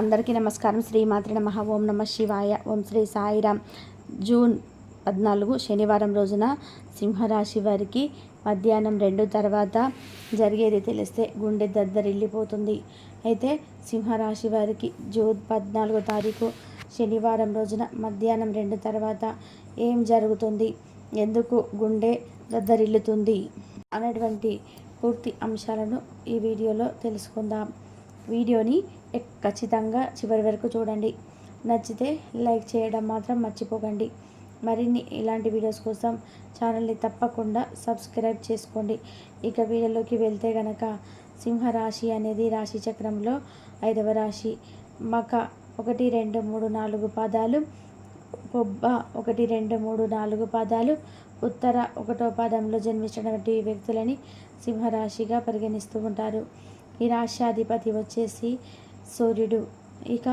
అందరికీ నమస్కారం. శ్రీమాతృ నమ. ఓం నమ శివాయ. ఓం శ్రీ సాయిరామ్. జూన్ పద్నాలుగు శనివారం రోజున సింహరాశి వారికి మధ్యాహ్నం రెండు తర్వాత జరిగేది తెలిస్తే గుండె దద్దరిల్లిపోతుంది. అయితే సింహరాశి వారికి జూన్ పద్నాలుగో తారీఖు శనివారం రోజున మధ్యాహ్నం రెండు తర్వాత ఏం జరుగుతుంది? ఎందుకు గుండె దద్దరిల్లుతుంది? అనేటువంటి పూర్తి అంశాలను ఈ వీడియోలో తెలుసుకుందాం. వీడియోని ఖచ్చితంగా చివరి వరకు చూడండి. నచ్చితే లైక్ చేయడం మాత్రం మర్చిపోకండి. మరిన్ని ఇలాంటి వీడియోస్ కోసం ఛానల్ని తప్పకుండా సబ్స్క్రైబ్ చేసుకోండి. ఇక వీడియోలోకి వెళ్తే గనక సింహరాశి అనేది రాశి చక్రంలో ఐదవ రాశి. మక ఒకటి రెండు మూడు నాలుగు పాదాలు. పొబ్బ ఒకటి రెండు మూడు నాలుగు పాదాలు. ఉత్తర ఒకటో పాదంలో జన్మించినటువంటి వ్యక్తులని సింహరాశిగా పరిగణిస్తూ ఉంటారు. ఈ రాశ్యాధిపతి వచ్చేసి సూర్యుడు. ఇక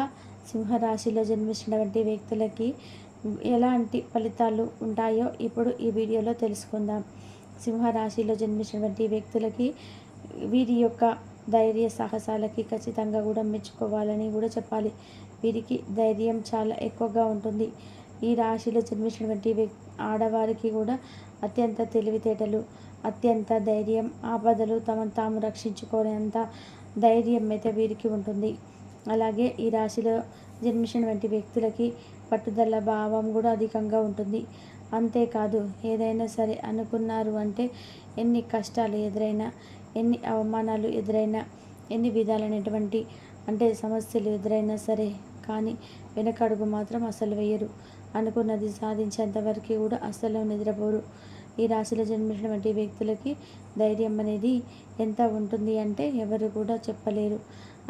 సింహరాశిలో జన్మించినటువంటి వ్యక్తులకి ఎలాంటి ఫలితాలు ఉంటాయో ఇప్పుడు ఈ వీడియోలో తెలుసుకుందాం. సింహరాశిలో జన్మించినటువంటి వ్యక్తులకి వీరి యొక్క ధైర్య సాహసాలకి ఖచ్చితంగా కూడా మెచ్చుకోవాలని కూడా చెప్పాలి. వీరికి ధైర్యం చాలా ఎక్కువగా ఉంటుంది. ఈ రాశిలో జన్మించినటువంటి వ్యక్ ఆడవారికి కూడా అత్యంత తెలివితేటలు అత్యంత ధైర్యం ఆపదలు తమను తాము రక్షించుకునేంత ధైర్యం అయితే వీరికి ఉంటుంది. అలాగే ఈ రాశిలో జన్మించిన వంటి వ్యక్తులకి పట్టుదల భావం కూడా అధికంగా ఉంటుంది. అంతేకాదు ఏదైనా సరే అనుకున్నారు అంటే ఎన్ని కష్టాలు ఎదురైనా ఎన్ని అవమానాలు ఎదురైనా ఎన్ని విధాలైనటువంటి అంటే సమస్యలు ఎదురైనా సరే కానీ వెనకడుగు మాత్రం అసలు వేయరు. అనుకున్నది సాధించేంత వరకు కూడా అసలు నిద్రపోరు. ఈ రాశిలో జన్మించినటువంటి వ్యక్తులకి ధైర్యం అనేది ఎంత ఉంటుంది అంటే ఎవరు కూడా చెప్పలేరు.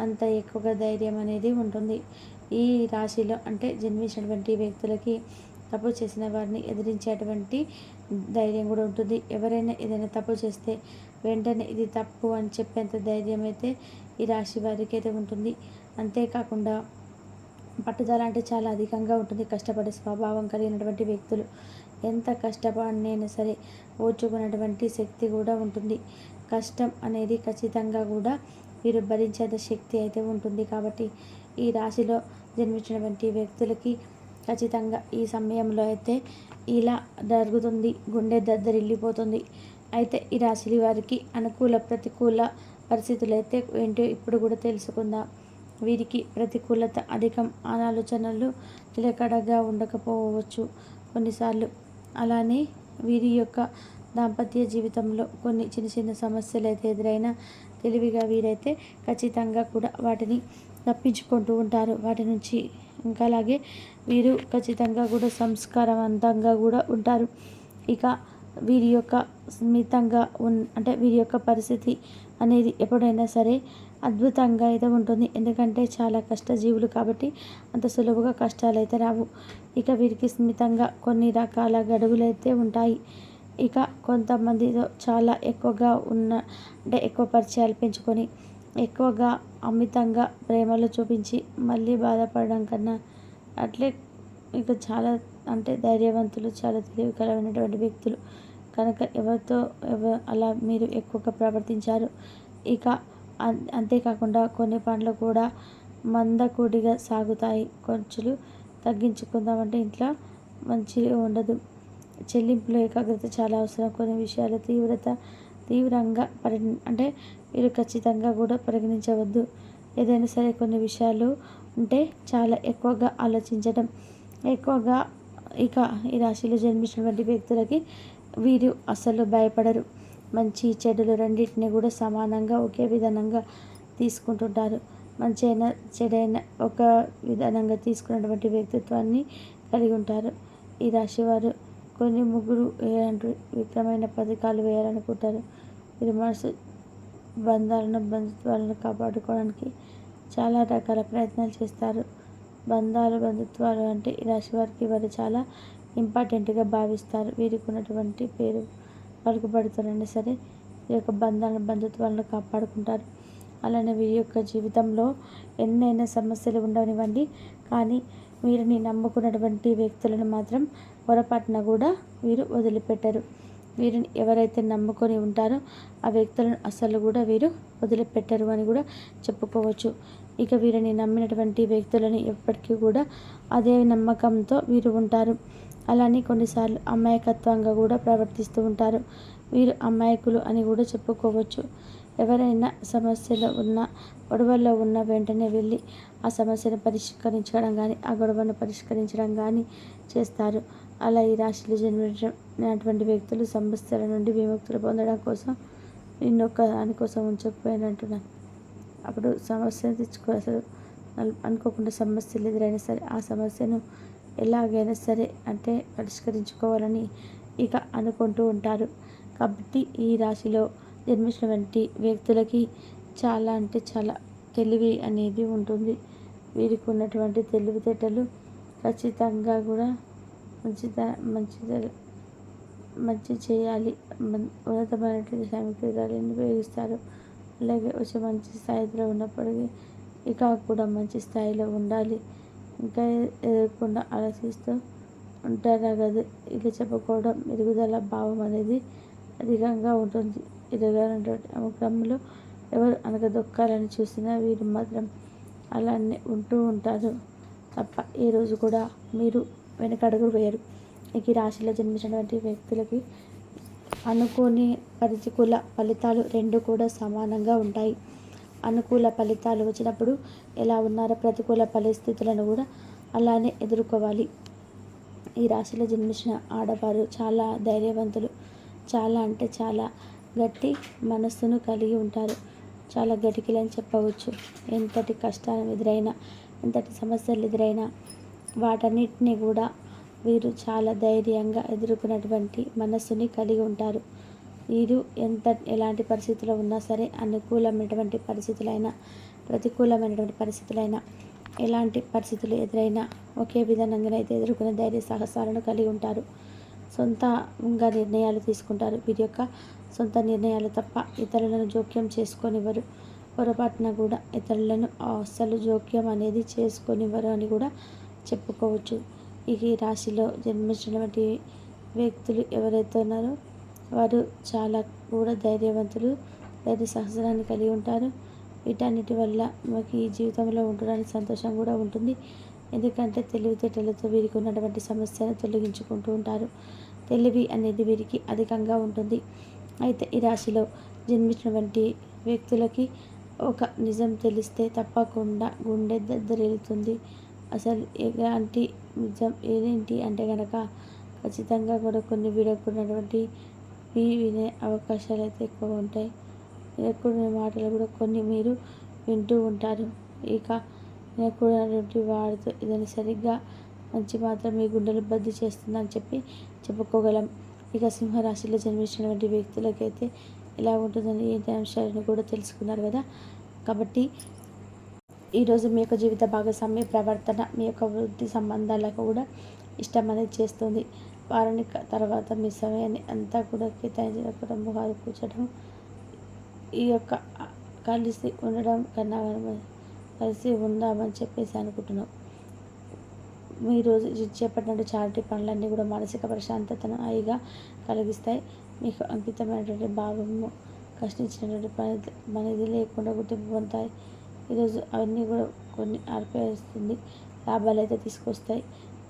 అంత ఎక్కువగా ధైర్యం అనేది ఉంటుంది. ఈ రాశిలో అంటే జన్మించినటువంటి వ్యక్తులకి తప్పు చేసిన వారిని ఎదిరించేటువంటి ధైర్యం కూడా ఉంటుంది. ఎవరైనా ఏదైనా తప్పు చేస్తే వెంటనే ఇది తప్పు అని చెప్పేంత ధైర్యం అయితే ఈ రాశి వారికి అయితే ఉంటుంది. అంతేకాకుండా పట్టుదల అంటే చాలా అధికంగా ఉంటుంది. కష్టపడే స్వభావం కలిగినటువంటి వ్యక్తులు ఎంత కష్టపడినైనా సరే ఓర్చుకున్నటువంటి శక్తి కూడా ఉంటుంది. కష్టం అనేది ఖచ్చితంగా కూడా వీరు భరించేంత శక్తి అయితే ఉంటుంది. కాబట్టి ఈ రాశిలో జన్మించినటువంటి వ్యక్తులకి ఖచ్చితంగా ఈ సమయంలో అయితే ఇలా జరుగుతుంది. గుండె దద్దరిల్లిపోతుంది. అయితే ఈ రాశి వారికి అనుకూల ప్రతికూల పరిస్థితులు అయితే ఏంటో ఇప్పుడు కూడా తెలుసుకుందాం. వీరికి ప్రతికూలత అధికం ఆలోచనలు నిలకడగా ఉండకపోవచ్చు. కొన్నిసార్లు అలానే వీరి యొక్క దాంపత్య జీవితంలో కొన్ని చిన్న చిన్న సమస్యలు అయితే ఎదురైనా తెలివిగా వీరైతే ఖచ్చితంగా కూడా వాటిని తప్పించుకుంటూ ఉంటారు. వాటి నుంచి ఇంకా అలాగే వీరు ఖచ్చితంగా కూడా సంస్కారవంతంగా కూడా ఉంటారు. ఇక వీరి యొక్క స్మితంగా ఉన్ అంటే వీరి యొక్క పరిస్థితి అనేది ఎప్పుడైనా సరే అద్భుతంగా అయితే ఉంటుంది. ఎందుకంటే చాలా కష్టజీవులు కాబట్టి అంత సులువుగా కష్టాలు అయితే రావు. ఇక వీరికి స్మితంగా కొన్ని రకాల గడువులు అయితే ఉంటాయి. ఇక కొంతమందితో చాలా ఎక్కువగా ఉన్న అంటే ఎక్కువ పరిచయాలు పెంచుకొని ఎక్కువగా అమితంగా ప్రేమలు చూపించి మళ్ళీ బాధపడడం కన్నా అట్లే ఇక చాలా అంటే ధైర్యవంతులు చాలా తెలివి కలవైనటువంటి వ్యక్తులు. కనుక ఎవరితో ఎవ అలా మీరు ఎక్కువగా ప్రవర్తించారు? ఇక అంతేకాకుండా కొన్ని పనులు కూడా మందకొడిగా సాగుతాయి. ఖర్చులు తగ్గించుకుందామంటే ఇంట్లో మంచిగా ఉండదు. చెల్లింపులో ఏకాగ్రత చాలా అవసరం. కొన్ని విషయాలు తీవ్రత తీవ్రంగా పరి అంటే మీరు ఖచ్చితంగా కూడా పరిగణించవద్దు. ఏదైనా సరే కొన్ని విషయాలు ఉంటే చాలా ఎక్కువగా ఆలోచించడం. ఎక్కువగా ఇక ఈ రాశిలో జన్మించినటువంటి వ్యక్తులకి వీరు అసలు భయపడరు. మంచి చెడులు రెండింటిని కూడా సమానంగా ఒకే విధానంగా తీసుకుంటుంటారు. మంచి అయినా చెడైన ఒక విధానంగా తీసుకున్నటువంటి వ్యక్తిత్వాన్ని కలిగి ఉంటారు. ఈ రాశి వారు కొన్ని ముగ్గురు వేయాలంటూ విక్రమైన పథకాలు వేయాలనుకుంటారు. వీరి మనసు బంధాలను బంధుత్వాలను కాపాడుకోవడానికి చాలా రకాల ప్రయత్నాలు చేస్తారు. బంధాలు బంధుత్వాలు అంటే ఈ రాశి వారికి వారు చాలా ఇంపార్టెంట్గా భావిస్తారు. వీరికి ఉన్నటువంటి పేరు పలుకుబడుతారని సరే ఈ యొక్క బంధాలను బంధుత్వాలను కాపాడుకుంటారు. అలానే వీరి యొక్క జీవితంలో ఎన్నైనా సమస్యలు ఉండనివ్వండి. కానీ వీరిని నమ్ముకున్నటువంటి వ్యక్తులను మాత్రం పొరపాటున కూడా వీరు వదిలిపెట్టరు. వీరిని ఎవరైతే నమ్ముకొని ఉంటారో ఆ వ్యక్తులను అసలు కూడా వీరు వదిలిపెట్టరు అని కూడా చెప్పుకోవచ్చు. ఇక వీరిని నమ్మినటువంటి వ్యక్తులని ఎప్పటికీ కూడా అదే నమ్మకంతో వీరు ఉంటారు. అలానే కొన్నిసార్లు అమాయకత్వంగా కూడా ప్రవర్తిస్తూ ఉంటారు. వీరు అమాయకులు అని కూడా చెప్పుకోవచ్చు. ఎవరైనా సమస్యలో ఉన్న గొడవల్లో ఉన్న వెంటనే వెళ్ళి ఆ సమస్యను పరిష్కరించడం కానీ ఆ గొడవను పరిష్కరించడం కానీ చేస్తారు. అలా ఈ రాశిలో జన్మించినటువంటి వ్యక్తులు సమస్యల నుండి విముక్తులు పొందడం కోసం నిన్నొక్క దానికోసం ఉంచకపోయినట్టున్నాను అప్పుడు సమస్యను తెచ్చుకో అసలు అనుకోకుండా సమస్యలు ఎదురైనా సరే ఆ సమస్యను ఎలాగైనా సరే అంటే పరిష్కరించుకోవాలని ఇక అనుకుంటూ ఉంటారు. కాబట్టి ఈ రాశిలో జన్మించినటువంటి వ్యక్తులకి చాలా అంటే చాలా తెలివి అనేది ఉంటుంది. వీరికి ఉన్నటువంటి తెలివితేటలు ఖచ్చితంగా కూడా మంచి మంచి మంచి చేయాలి. ఉన్నతమైనటువంటి సామగ్రిని ఉపయోగిస్తారు. అలాగే వచ్చి మంచి స్థాయిలో ఉన్నప్పటికీ ఇక కూడా మంచి స్థాయిలో ఉండాలి. ఇంకా ఎదురకుండా ఆలోచిస్తూ ఉంటారు కదా ఇలా చెప్పుకోవడం మెరుగుదల భావం అనేది అధికంగా ఉంటుంది. ఎదగాలంటే ఆ క్రమంలో ఎవరు అనగదొక్కాలని చూసినా వీరు మాత్రం అలానే ఉంటూ ఉంటారు. తప్ప ఏ రోజు కూడా మీరు వెనకడుగు వేయరు. ఈ రాశిలో జన్మించినటువంటి వ్యక్తులకి అనుకోని ప్రతికూల ఫలితాలు రెండు కూడా సమానంగా ఉంటాయి. అనుకూల ఫలితాలు వచ్చినప్పుడు ఎలా ఉన్నారో ప్రతికూల పరిస్థితులను కూడా అలానే ఎదుర్కోవాలి. ఈ రాశిలో జన్మించిన ఆడవారు చాలా ధైర్యవంతులు చాలా అంటే చాలా గట్టి మనస్సును కలిగి ఉంటారు. చాలా గటికిలని చెప్పవచ్చు. ఎంతటి కష్టాలు ఎదురైనా ఎంతటి సమస్యలు ఎదురైనా వాటన్నిటిని కూడా వీరు చాలా ధైర్యంగా ఎదుర్కొన్నటువంటి మనస్సుని కలిగి ఉంటారు. వీరు ఎంత ఎలాంటి పరిస్థితుల్లో ఉన్నా సరే అనుకూలమైనటువంటి పరిస్థితులైనా ప్రతికూలమైనటువంటి పరిస్థితులైనా ఎలాంటి పరిస్థితులు ఎదురైనా ఒకే విధంగా అయితే ఎదుర్కొనే ధైర్య సాహసాలను కలిగి ఉంటారు. సొంతంగా నిర్ణయాలు తీసుకుంటారు. వీరి యొక్క సొంత నిర్ణయాలు తప్ప ఇతరులను జోక్యం చేసుకొనివ్వరు. పొరపాటున కూడా ఇతరులను అస్సలు జోక్యం అనేది చేసుకొనివ్వరు అని కూడా చెప్పుకోవచ్చు. ఈ రాశిలో జన్మించినటువంటి వ్యక్తులు ఎవరైతే ఉన్నారో వారు చాలా కూడా ధైర్యవంతులు ధైర్య సహస్రాన్ని కలిగి ఉంటారు. వీటన్నిటి వల్ల మాకు ఈ జీవితంలో ఉండడానికి సంతోషం కూడా ఉంటుంది. ఎందుకంటే తెలివితేటలతో వీరికి ఉన్నటువంటి సమస్యను తొలగించుకుంటూ ఉంటారు. తెలివి అనేది వీరికి అధికంగా ఉంటుంది. అయితే ఈ రాశిలో జన్మించినటువంటి వ్యక్తులకి ఒక నిజం తెలిస్తే తప్పకుండా గుండె దద్దరిల్లుతుంది అసలు ఎలాంటి నిజం ఏదేంటి అంటే కనుక ఖచ్చితంగా కూడా కొన్ని వీడకున్నటువంటి వినే అవకాశాలు అయితే ఎక్కువ ఉంటాయి వినకూడని మాటలు కూడా కొన్ని మీరు వింటూ ఉంటారు. ఇక వినకూడనటువంటి వారితో ఏదైనా సరిగ్గా మంచి మాత్రం మీ గుండెలు బద్ది చేస్తుందని చెప్పి చెప్పుకోగలం. ఇక సింహరాశిలో జన్మించినటువంటి వ్యక్తులకైతే ఎలా ఉంటుందని ఏంటి అంశాలను కూడా తెలుసుకున్నారు కదా. కాబట్టి ఈరోజు మీ యొక్క జీవిత భాగస్వామ్య ప్రవర్తన మీ యొక్క వృత్తి సంబంధాలకు కూడా ఇష్టం అనేది చేస్తుంది. వారిని తర్వాత మీ సమయాన్ని అంతా కూడా కేటాయించడం ముఖాలు కూర్చడం ఈ యొక్క కలిసి ఉండడం కన్నా కలిసి ఉందామని చెప్పేసి అనుకుంటున్నాం. రోజు చేపట్టినట్టు చారిటీ పనులన్నీ కూడా మానసిక ప్రశాంతతను హాయిగా కలిగిస్తాయి. మీకు అంకితమైనటువంటి భావము కష్టించినటువంటి పని మనది లేకుండా గుర్తింపు పొందుతాయి. ఈరోజు అవన్నీ కూడా కొన్ని ఆర్పేస్తుంది. లాభాలు అయితే తీసుకొస్తాయి.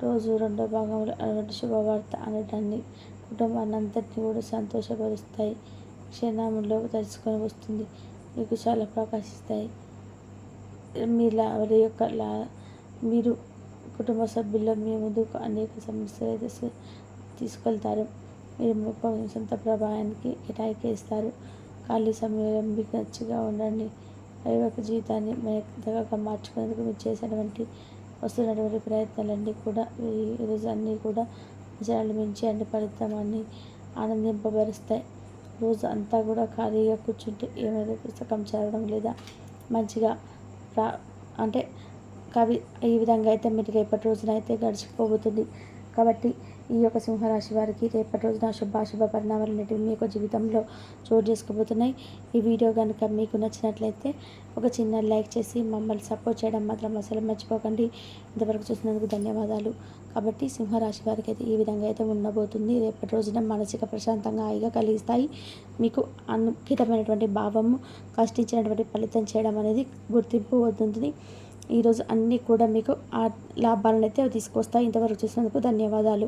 రోజు రెండో భాగంలో అటువంటి శుభవార్త అనేటాన్ని కుటుంబాన్ని అంతటిని కూడా సంతోషపరుస్తాయి. క్షణంలో తెలుసుకొని వస్తుంది. మీకు చాలా ప్రకాశిస్తాయి. మీ వారి యొక్క లా మీరు కుటుంబ సభ్యుల్లో మీ ముందుకు అనేక సమస్యలు అయితే తీసుకెళ్తారు. మీరు సొంత ప్రభావానికి కేటాయిస్తారు ఖాళీ సమయంలో మీకు నచ్చిగా ఉండండి. దైవక జీవితాన్ని మెత్తగా మార్చుకునేందుకు మీరు చేసినటువంటి వస్తున్నటువంటి ప్రయత్నాలన్నీ కూడా ఈరోజు అన్నీ కూడా విజయాలు మించి అన్ని ఫలితాన్ని ఆనందింపబరుస్తాయి. రోజు అంతా కూడా ఖాళీగా కూర్చుంటే ఏమైనా పుస్తకం చదవడం లేదా మంచిగా రా అంటే కవి ఈ విధంగా అయితే మీరు రేపటి రోజున అయితే గడిచిపోతుంది కాబట్టి ఈ యొక్క సింహరాశి వారికి రేపటి రోజున శుభాశుభ పరిణామాలు అనేటివి మీ యొక్క జీవితంలో చోటు చేసుకోబోతున్నాయి. ఈ వీడియో కనుక మీకు నచ్చినట్లయితే ఒక చిన్న లైక్ చేసి మమ్మల్ని సపోర్ట్ చేయడం మాత్రం అసలు మర్చిపోకండి. ఇంతవరకు చూసినందుకు ధన్యవాదాలు. కాబట్టి సింహరాశి వారికి అయితే ఈ విధంగా అయితే ఉండబోతుంది. రేపటి రోజున మానసిక ప్రశాంతంగా హాయిగా కలిగిస్తాయి. మీకు అంకితమైనటువంటి భావము కష్టించినటువంటి ఫలితం చేయడం అనేది గుర్తింపు అవుతుంది ఈరోజు అన్నీ కూడా మీకు ఆ లాభాలను అయితే తీసుకొస్తాయి. ఇంతవరకు చూసినందుకు ధన్యవాదాలు.